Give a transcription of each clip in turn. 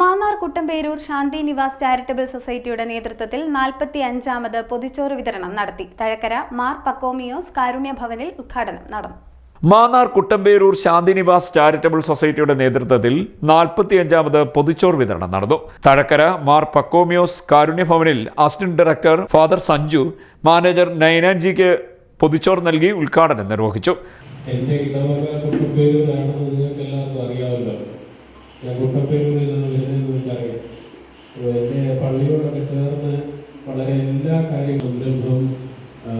Mannar Kuttamperoor Shanti Nivas charitable സൊസൈറ്റിയുടെ നേതൃത്വത്തിൽ നാൽപ്പത്തി അഞ്ചാമത് പൊതിച്ചോറ് വിതരണം നടത്തി. തഴക്കര മാർ പക്കോമിയോസ് കാരുണ്യ ഭവനിൽ ഉദ്ഘാടനം നടന്നു. മാന്നാർ കുട്ടമ്പേരൂർ ശാന്തിനിവാസ് ചാരിറ്റബിൾ സൊസൈറ്റിയുടെ നേതൃത്വത്തിൽ നാൽപ്പത്തിയഞ്ചാമത് പൊതിച്ചോർ വിതരണം നടന്നു. Thazhakkara Mar Pachomios കാരുണ്യഭവനിൽ assistant director father Sanju manager നയനാൻജിക്ക് പൊതിച്ചോർ നൽകി ഉദ്ഘാടനം നിർവഹിച്ചു. എന്റെ ഇടവക കുട്ടപ്പേരൂരാണെന്ന് നിങ്ങൾക്ക് എല്ലാവർക്കും അറിയാമല്ലോ. ഞാൻ കുട്ടപ്പേരൂരിൽ നിന്ന് വരുന്നതെന്ന് എനിക്കറിയാം അപ്പോൾ എന്റെ പള്ളിയോടൊക്കെ ചേർന്ന് വളരെ എല്ലാ കാര്യങ്ങളും സംരംഭം ആ,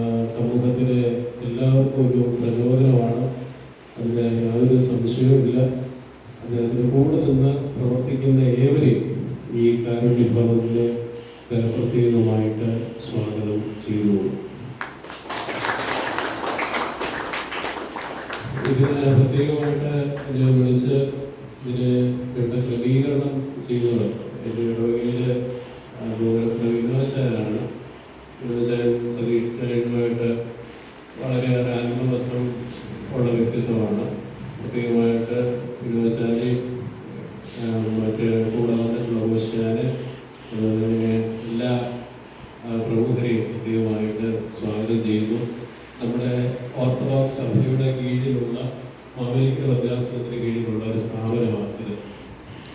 എല്ലാവർക്കും ഒരു പ്രചോദനമാണ്. അതിന് യാതൊരു സംശയവുമില്ല. അത് അതിന്റെ കൂടെ നിന്ന് പ്രവർത്തിക്കുന്ന ഏവരെയും ഈ കാരുണ്യ ഭവനിലെ പ്രത്യേകമായിട്ട് സ്വാഗതം ചെയ്തു ഇതിന് പ്രത്യേകമായിട്ട് ഞാൻ വിളിച്ച് ഇതിന് വേണ്ട ക്രമീകരണം ചെയ്തത് എന്റെ ഇടവകയിൽ ഗോകുലത്തിലെ വിനോദശാലാണ് വിനോദശാലൻ സതീഷ് നായരുമായിട്ട് വളരെയേറെ ആത്മബന്ധം ഉള്ള വ്യക്തിത്വമാണ്. പ്രത്യേകമായിട്ട് വിനോദശാലി മറ്റ് കൂടെ വന്നിട്ടുള്ള തന്നെ എല്ലാ പ്രമുഖരെയും പ്രത്യേകമായിട്ട് സ്വാഗതം ചെയ്യുന്നു. നമ്മുടെ ഓർത്തഡോക്സ് സഭയുടെ കീഴിലുള്ള മാവേലിക്കൽ അഭ്യാസത്തിന് കീഴിലുള്ള ഒരു സ്ഥാപനമാണ് ഇത്.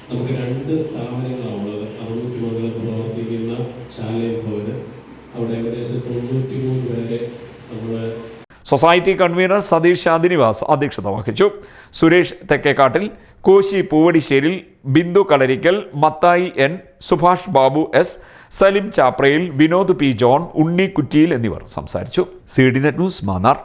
നമുക്ക് രണ്ട് സ്ഥാപനങ്ങളാണുള്ളത് അറുന്നൂറ്റി മുതൽ പ്രവർത്തിക്കുന്ന ശാലയം ഭവന്. അവിടെ ഏകദേശം തൊണ്ണൂറ്റി മൂന്ന് പേരെ നമ്മൾ സൊസൈറ്റി കൺവീനർ സതീഷ് ശാന്തിനിവാസ് അധ്യക്ഷത വഹിച്ചു. Suresh Thekkekattil Koshy Poovadisseril Bindu Kalarikkal Mathai N Subhash Babu S Salim Chaprayil Vinod P John Unni Kuttiyil എന്നിവർ സംസാരിച്ചു. C D net news Mannar.